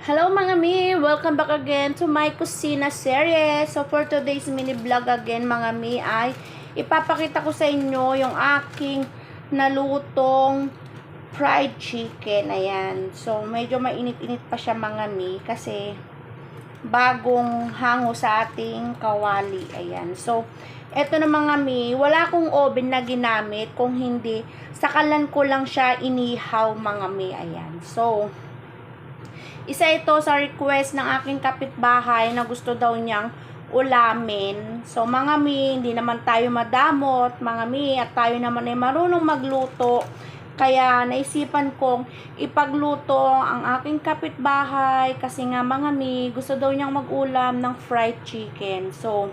Hello mga mi! Welcome back again to my kusina series. So for today's mini vlog again mga mi ay ipapakita ko sa inyo yung aking nalutong fried chicken. Ayan. So medyo mainit-init pa siya mga mi kasi bagong hango sa ating kawali. Ayan. So eto na mga mi, wala akong oven na ginamit kung hindi sakalan ko lang siya inihaw mga mi. Ayan. So isa ito sa request ng aking kapitbahay na gusto daw niyang ulamin. So, mga mi, hindi naman tayo madamot, mga mi, at tayo naman ay marunong magluto. Kaya, naisipan kong ipagluto ang aking kapitbahay kasi nga mga mi, gusto daw niyang mag-ulam ng fried chicken. So,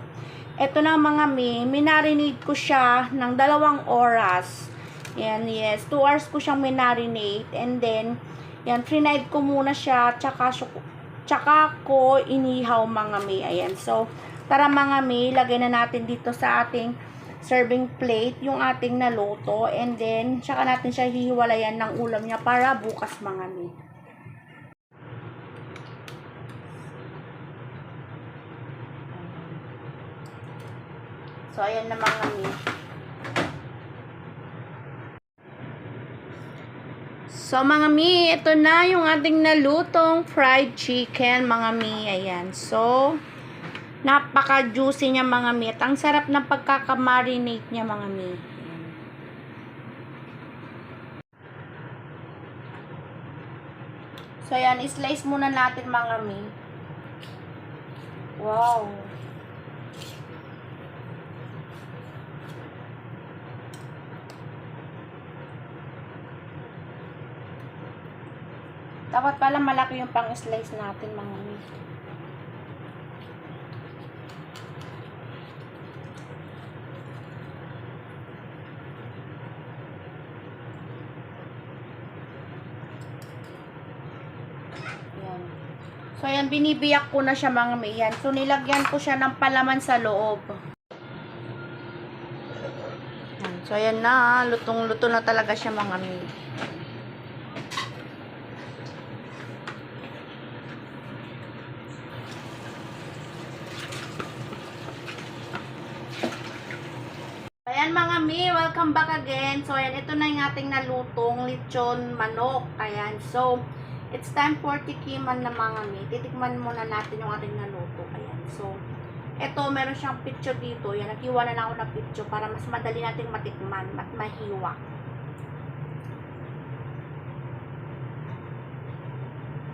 eto na mga mi, minarinate ko siya ng dalawang oras. Yan, yes. 2 hours ko siyang minarinate and then, yan, frinied ko muna siya, tsaka, tsaka ko inihaw mga may. Ayan, so, tara mga may, lagay na natin dito sa ating serving plate yung ating naluto and then, tsaka natin siya hihiwalayan ng ulam niya para bukas mga may. So, ayan na mga may. So, mga mi, ito na yung ating nalutong fried chicken, mga mi. Ayan. So, napaka-juicy niya, mga mi. At ang sarap ng pagkakamarinate niya, mga mi. So, ayan. Slice muna natin, mga mi. Wow. Dapat pala malaki yung pang-slice natin, mga mi. Yan. So, ayan, binibiyak ko na siya, mga mi. Yan. So, nilagyan ko siya ng palaman sa loob. Yan. So, ayan na. Lutong-luto na talaga siya, mga mi. Ayan mga mi, welcome back again. So, ayan, ito na yung ating nalutong lechon manok. Ayan, so, it's time for tikiman na mga mi. Titikman muna natin yung ating naluto. Ayan, so, ito, meron siyang picture dito. Yan, naghiwa na lang ako ng picture para mas madali nating matikman at mahiwa.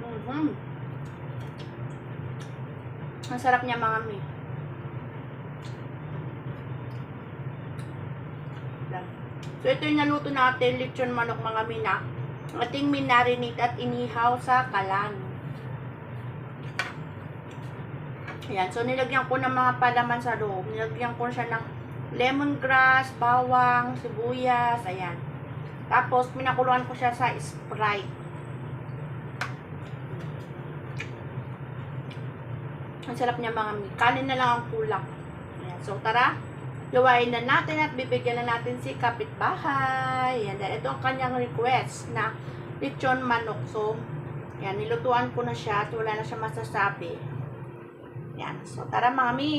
Mhm. Ang sarap niya mga mi. Lang. So, ito yung naluto natin, lechon manok mga mina. Ating minarinate at inihaw sa kalan. Ayan. So, nilagyan ko ng mga palaman sa loob. Nilagyan ko siya ng lemongrass, bawang, sibuyas, ayan. Tapos, pinakuluan ko siya sa Sprite. Ang sarap niya mga mi. Kanin na lang ang kulang. Ayan. So, tara. Luwain na natin at bibigyan na natin si kapitbahay. Yan, ito ang kanyang request na lechon manok. So, yan, nilutuan ko na siya at wala na siya masasabi. Yan. So, tara mga mi.